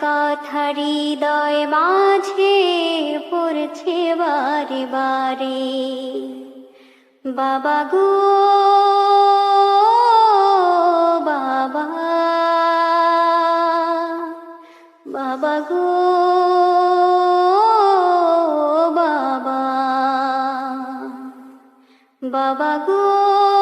কথা হৃদয় মাঝে পড়ছে বারে বারে। বাবা গো বাবা। বাবা গো বাবা। বাবা গো।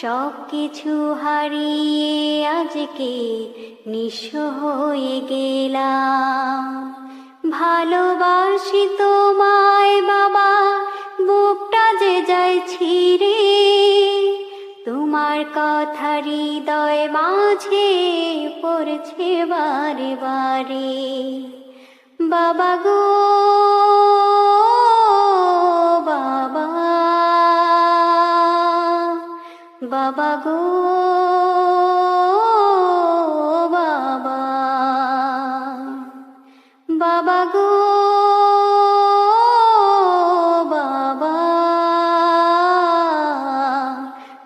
সব কিছু হারিয়ে আজকে নিঃস্ব হয়ে গেলাম। ভালোবাসি তোমায় বাবা, বুকটা যে যায় ছিঁড়ে। তোমার কথা হৃদয় মাঝে পড়ছে বারে বারে। বাবা গো বাবা গো, বাবা। বাবা গো, বাবা।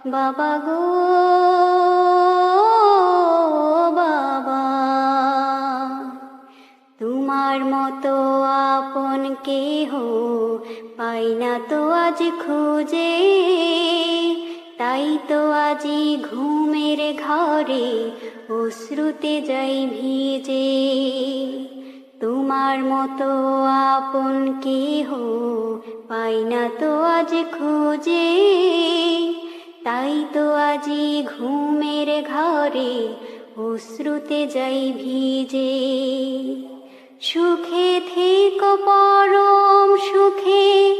বাবা গো, বাবা। তোমার মতো আপন কেহ পাই না তো আজ খুঁজে। আজি ঘুমের ঘরে, অশ্রুতে যাই ভিজে। তোমার মতো আপন কেহ পাই না তো আজ খুঁজে। তাই তো আজি ঘুমের ঘরে, অশ্রুতে যাই ভিজে। সুখে থেকো পরম সুখে